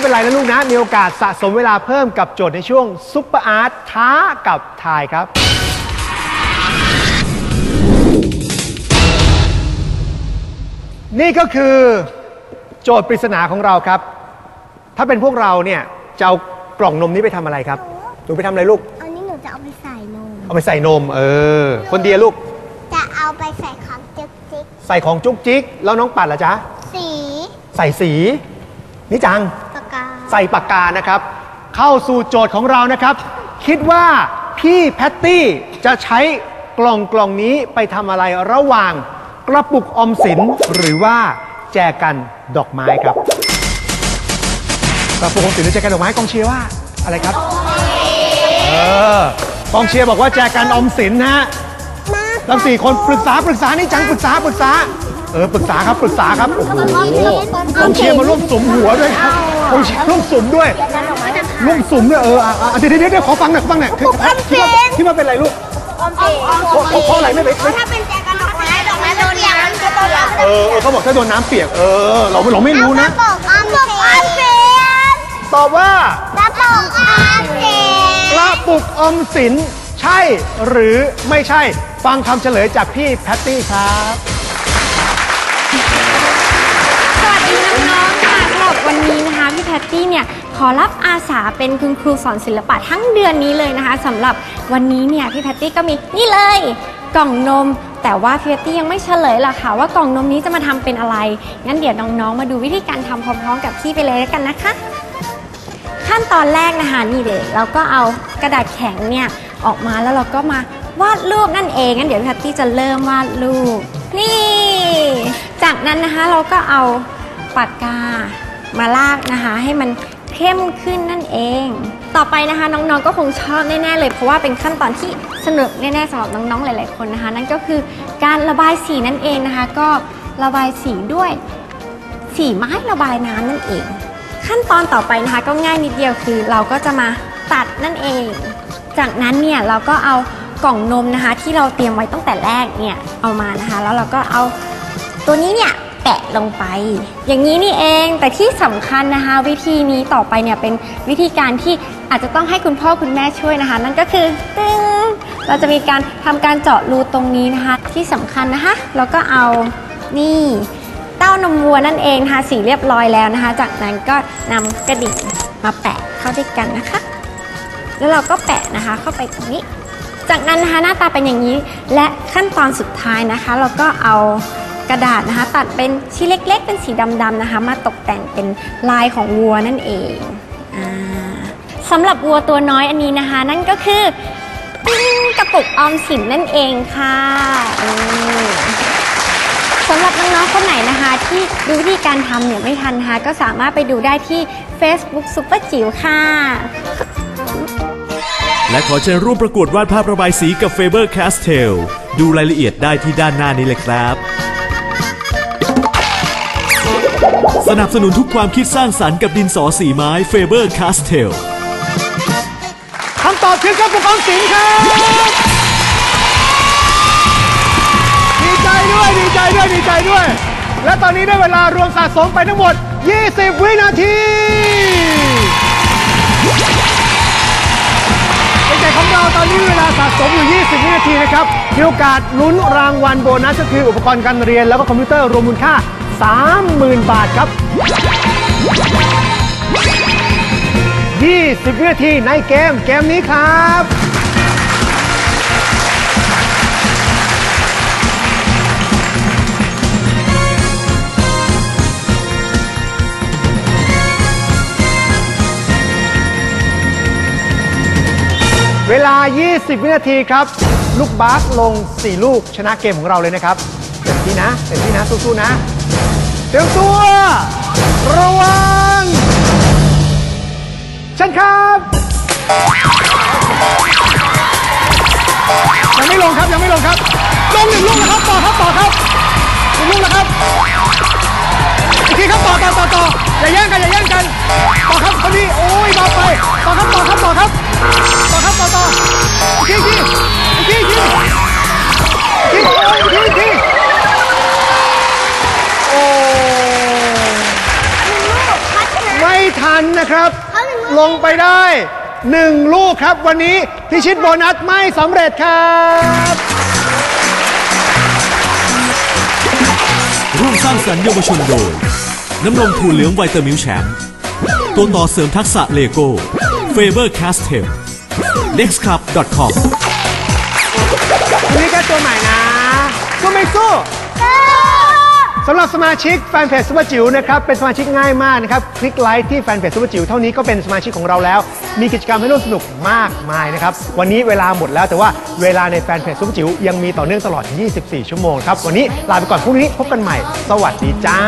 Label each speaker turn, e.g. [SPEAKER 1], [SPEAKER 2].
[SPEAKER 1] ไม่เป็นไรนะลูกนะ มีโอกาสสะสมเวลาเพิ่มกับโจทย์ในช่วงซุปเปอร์อาร์ตท้ากับทายครับ นี่ก็คือโจทย์ปริศนาของเราครับ ถ้าเป็นพวกเราเนี่ยจะเอากล่องนมนี้ไปทำอะไรครับหนูไปทำอะไรลูก
[SPEAKER 2] อันนี้หนูจะเอาไปใส่นม
[SPEAKER 1] เอาไปใส่นม เออ คนเดียวลูก
[SPEAKER 2] จะเอาไปใส่ของจิ๊กจิ๊ก
[SPEAKER 1] ใส่ของจุกจิก แล้วน้องปัดล่ะจ๊ะ
[SPEAKER 2] สี
[SPEAKER 1] ใส่สี นี่จัง
[SPEAKER 2] ปากกา
[SPEAKER 1] ใส่ปากกานะครับ เข้าสู่โจทย์ของเรานะครับ คิดว่าพี่แพตตี้จะใช้กล่องกล่องนี้ไปทำอะไรระหว่างกระปุกออมสินหรือว่าแจกันดอกไม้ครับกระปุกออมสินหรือแจกันดอกไม้กองเชียร์ว่าอะไรครับเออกองเชียร์บอกว่าแจกันออมสินนะฮะ
[SPEAKER 2] มา
[SPEAKER 1] ทั้งสี่คนปรึกษาปรึกษานี่จังปรึกษาปรึกษา เออปรึกษาครับปรึกษาครับโอ้โหกองเชียร์มาร่วมสมหัวด้วยครับกองเชียร์ร่วมสมด้วยร่วมสุมด้วยเอออะอะเดี๋ยวเดี๋ยวเดี๋ยวขอฟังหน่อยขอฟังหน่อยคือที่ว่าที่ว่าเป็นอะไรลูก
[SPEAKER 2] อมสิน
[SPEAKER 1] เพราะเพราะเพราะอะไรไม่ไม่ไม่
[SPEAKER 2] ถ้าเป็นแจกันดอกไม้ดอกไม้โดนน้ำจะโดนน้ำ
[SPEAKER 1] เออเออเขาบอกถ้าโดนน้ำเปียกเออเราเราไม่รู้นะ
[SPEAKER 2] กระปุกออมสิน
[SPEAKER 1] ตอบว่า
[SPEAKER 2] กระปุกออมสิน
[SPEAKER 1] กระปุกออมสินใช่หรือไม่ใช่ฟังคำเฉลยจากพี่แพตตี้ครับ
[SPEAKER 3] ตี้เนี่ยขอรับอาสาเป็นคุณครูสอนศิลปะทั้งเดือนนี้เลยนะคะสำหรับวันนี้เนี่ยพี่แพตตี้ก็มีนี่เลย กล่องนม แต่ว่าพี่แพตตี้ยังไม่เฉลยหรอกค่ะ ว่ากล่องนมนี้จะมาทำเป็นอะไร งั้นเดี๋ยวน้องๆมาดูวิธีการทำพร้อมๆ กับพี่ไปเลยแล้วกันนะคะ ขั้นตอนแรกนะคะนี่เลยเราก็เอากระดาษแข็งเนี่ยออกมาแล้วเราก็มาวาดรูปนั่นเองงั้นเดี๋ยวพี่แพตตี้จะเริ่มวาดรูปนี่ จากนั้นนะคะเราก็เอาปากกา มาลากนะคะ ให้มันเข้มขึ้นนั่นเอง ต่อไปนะคะน้องๆก็คงชอบแน่ๆเลยเพราะว่าเป็นขั้นตอนที่สนุกแน่ๆสำหรับน้องๆหลาย ๆคนนะคะ นั่นก็คือการระบายสีนั่นเองนะคะ ก็ระบายสีด้วยสีไม้ระบายน้ำนั่นเอง ขั้นตอนต่อไปนะคะก็ง่ายนิดเดียวคือ เราก็จะมาตัดนั่นเอง จากนั้นเนี่ยเราก็เอากล่องนมนะคะ ที่เราเตรียมไว้ตั้งแต่แรกเนี่ยเอามานะคะ แล้วเราก็เอาตัวนี้เนี่ย แปะลงไป อย่างนี้นี่เองแต่ที่สำคัญนะคะ วิธีนี้ต่อไปเนี่ยเป็นวิธีการที่อาจจะต้องให้คุณพ่อคุณแม่ช่วยนะคะ นั่นก็คือตึ้งเราจะมีการทำการเจาะรูตรงนี้นะคะ ที่สำคัญนะคะเราก็เอานี่เต้านมวัวนั่นเองทาสีเรียบร้อยแล้วนะคะ จากนั้นก็นำกระดิ่งมาแปะเข้าด้วยกันนะคะ แล้วเราก็แปะนะคะเข้าไปตรงนี้ จากนั้นนะคะหน้าตาเป็นอย่างนี้ และขั้นตอนสุดท้ายนะคะ เราก็เอา กระดาษนะคะ ตัดเป็นชิ้นเล็ก ๆ เป็นสีดำๆนะคะ มาตกแต่งเป็นลายของวัวนั่นเองอสำหรับวัวตัวน้อยอันนี้นะคะ นั่นก็คือปิ้งกระปุกออมสินนั่นเองค่ะสำหรับน้องๆคนไหนนะคะ ที่ดูวิธีการทำเนี่ยไม่ทันนะคะก็สามารถไปดูได้ที่ Facebook Super จิ๋วค่ะ
[SPEAKER 4] และขอเชิญร่วมประกวดวาดภาพระบายสีกับ Faber Castell ดูรายละเอียดได้ที่ด้านหน้านี้เลยครับ สนับสนุนทุกความคิดสร้างสรรค์กับดินสอสีไม้ Faber Castell
[SPEAKER 1] คำตอบคือกระปุกออมสินครับดีใจด้วยดีใจด้วยดีใจด้วย และตอนนี้ได้เวลารวมสะสมไปทั้งหมด 20 วินาทีเด็กๆของเราตอนนี้เวลาสะสมอยู่ 20 วินาทีนะครับมีโอกาสลุ้นรางวัลโบนัสก็คืออุปกรณ์การเรียนแล้วก็คอมพิวเตอร์รวมมูลค่า 30,000 บาทครับ 20 วินาทีในเกมเกมนี้ครับ เวลา 20 วินาทีครับ ลูกบาสลง 4 ลูกชนะเกมของเราเลยนะครับเต็มที่นะเต็มที่นะสู้ๆนะ เตรียมตัว ระวังเชิญครับยังไม่ลงครับยังไม่ลงครับ ลงหนึ่งลูกแล้วครับต่อครับต่อครับหนึ่งลูกแล้วครับอีกทีครับต่อต่อต่อต่ออย่าแย่งกันอย่าแย่งกันต่อครับคนนี้โอ้ยมาไปต่อครับต่อครับต่อครับต่อครับ ทันนั้นนะครับ ลงไปได้หนึ่งลูกครับ วันนี้พิชิตโบนัสไม่สำเร็จครับ
[SPEAKER 4] ร่วมสร้างสรรค์เยาวชนโดย น้ำนมถั่วเหลืองไวตามิลแชมป์ตัวต่อเสริมทักษะเลโก้เฟเบอร์แคสเทล nextclub.com
[SPEAKER 1] วันนี้แค่ตัวใหม่นะสู้ไม่สู้ สำหรับสมาชิกแฟนเพจซุปเปอร์จิ๋วนะครับ เป็นสมาชิกง่ายมากนะครับ คลิกไลค์ที่แฟนเพจซุปเปอร์จิ๋วเท่านี้ก็เป็นสมาชิกของเราแล้ว มีกิจกรรมให้ร่วมสนุกมากมายนะครับ วันนี้เวลาหมดแล้วแต่ว่าเวลาในแฟนเพจซุปเปอร์จิ๋วยังมีต่อเนื่องตลอด 24 ชั่วโมงครับ วันนี้ลาไปก่อนพรุ่งนี้พบกันใหม่ สวัสดีจ้า